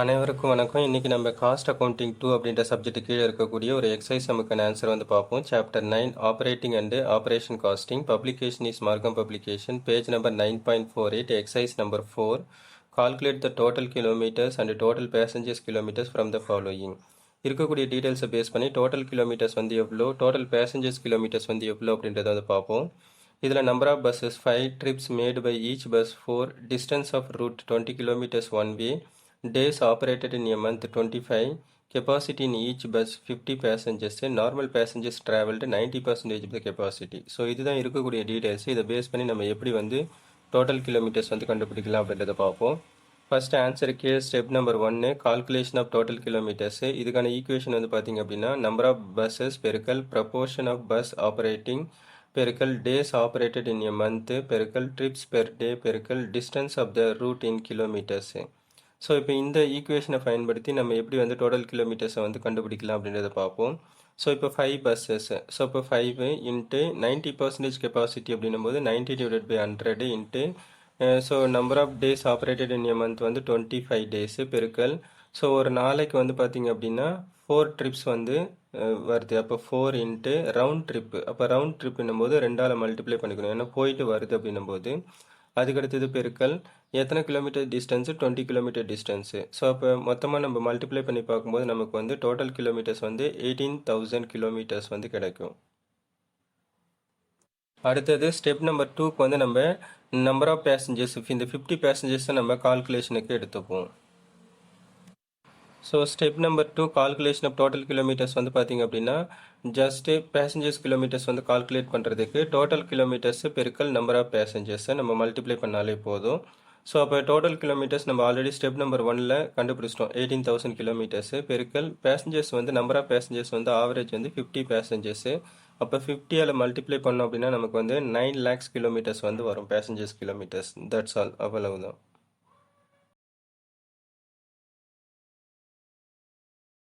அனைவருக்கும் வணக்கம். இன்றைக்கி நம்ம காஸ்ட் அக்கௌண்டிங் டூ அப்படின்ற சப்ஜெக்ட் கீழே இருக்கக்கூடிய ஒரு எக்ஸசைஸ் நமக்கான ஆன்சர் வந்து பார்ப்போம். Chapter nine operating and operation costing publication is Margham publication page number nine point four eight exercise number four calculate the total kilometres and total passengers kilometres from the following இருக்கக்கூடிய டீட்டெயில்ஸை base பண்ணி total kilometres வந்து எவ்வளோ total passengers kilometres வந்து எவ்வளோ அப்படின்றத வந்து பார்ப்போம். இதில் number of buses five trips made by each bus four distance of route twenty kilometres one way days operated in a month 25 capacity in each bus 50 passengers. Normal passengers traveled 90 percentage of the capacity. So இதுதான் இருக்கக்கூடிய details இதை base பண்ணி நம்ம எப்படி வந்து total kilometres வந்து கண்டுபிடிக்கலாம் அப்படின்றத பார்ப்போம். ஃபர்ஸ்ட் ஆன்சருக்கு ஸ்டெப் நம்பர் ஒன்று கால்குலேஷன் ஆஃப் டோட்டல் கிலோமீட்டர்ஸ் இதுக்கான ஈக்குவேஷன் வந்து பார்த்தீங்க அப்படின்னா நம்பர் ஆஃப் பஸ்ஸஸ் பெருக்கல் ப்ரப்போர்ஷன் ஆஃப் பஸ் ஆப்ரேட்டிங் பெருக்கல் days operated in a month பெருக்கல் ட்ரிப்ஸ் பெர் டே பெருக்கல் distance of the route in kilometres so இப்போ இந்த ஈக்குவேஷனை பயன்படுத்தி நம்ம எப்படி வந்து டோட்டல் கிலோமீட்டர்ஸை வந்து கண்டுபிடிக்கலாம் அப்படின்றத பார்ப்போம். ஸோ இப்போ ஃபைவ் பஸ்ஸஸ் ஸோ இப்போ five into ninety percentage capacity அப்படின்னும் போது ninety divide by hundred into so number of days operated in a month வந்து டுவெண்ட்டி ஃபைவ் டேஸு பெருக்கல். ஸோ ஒரு நாளைக்கு வந்து பார்த்தீங்க அப்படின்னா ஃபோர் ட்ரிப்ஸ் வந்து வருது. அப்போ ஃபோர் இன்ட்டு ரவுண்ட் ட்ரிப்பு அப்போ ரவுண்ட் ட்ரிப்புன்னும் போது ரெண்டால் மல்டிப்ளை பண்ணிக்கணும். ஏன்னா போயிட்டு வருது அப்படின்னும் போது அதுக்கடுத்தது பெருக்கல். எத்தனை kilometre distance twenty kilometre distance so அப்போ மொத்தமாக நம்ம மல்டிப்ளை பண்ணி பார்க்கும்போது நமக்கு வந்து டோட்டல் கிலோமீட்டர்ஸ் வந்து எயிட்டீன் தௌசண்ட் கிலோமீட்டர்ஸ் வந்து கிடைக்கும். அடுத்தது ஸ்டெப் நம்பர் டூக்கு வந்து நம்ம நம்பர் ஆஃப் பேசஞ்சர்ஸ் இந்த ஃபிஃப்டி பேசஞ்சர்ஸை நம்ம கால்குலேஷனுக்கு எடுத்துப்போம். So step number two calculation of total kilometres வந்து பார்த்தீங்க அப்படின்னா ஜஸ்ட்டு பேசஞ்சர்ஸ் கிலோமீட்டர்ஸ் வந்து கால்குலேட் பண்ணுறதுக்கு டோட்டல் கிலோமீட்டர்ஸ் பெருக்கல் நம்பர் ஆஃப் பேசஞ்சர்ஸை நம்ம மல்டிப்ளை பண்ணாலே போதும். ஸோ அப்போ டோட்டல் கிலோமீட்டர்ஸ் நம்ம ஆல்ரெடி ஸ்டெப் நம்பர் ஒனில் கண்டுபிடிச்சிட்டோம். எயிட்டீன் தௌசண்ட் கிலோமீட்டர்ஸு பெருக்கல் பேசஞ்சர்ஸ் வந்து நம்பர் ஆஃப் பேசஞ்சர்ஸ் வந்து ஆவரேஜ் வந்து ஃபிஃப்டி பேசஞ்சர்ஸு அப்போ ஃபிஃப்டியால் மல்டிப்ளை பண்ணோம் அப்படின்னா நமக்கு வந்து நைன் லேக்ஸ் கிலோமீட்டர்ஸ் வந்து வரும் பேசஞ்சர்ஸ் கிலோமீட்டர்ஸ் தட்ஸ் ஆல் அவ்வளவு தான்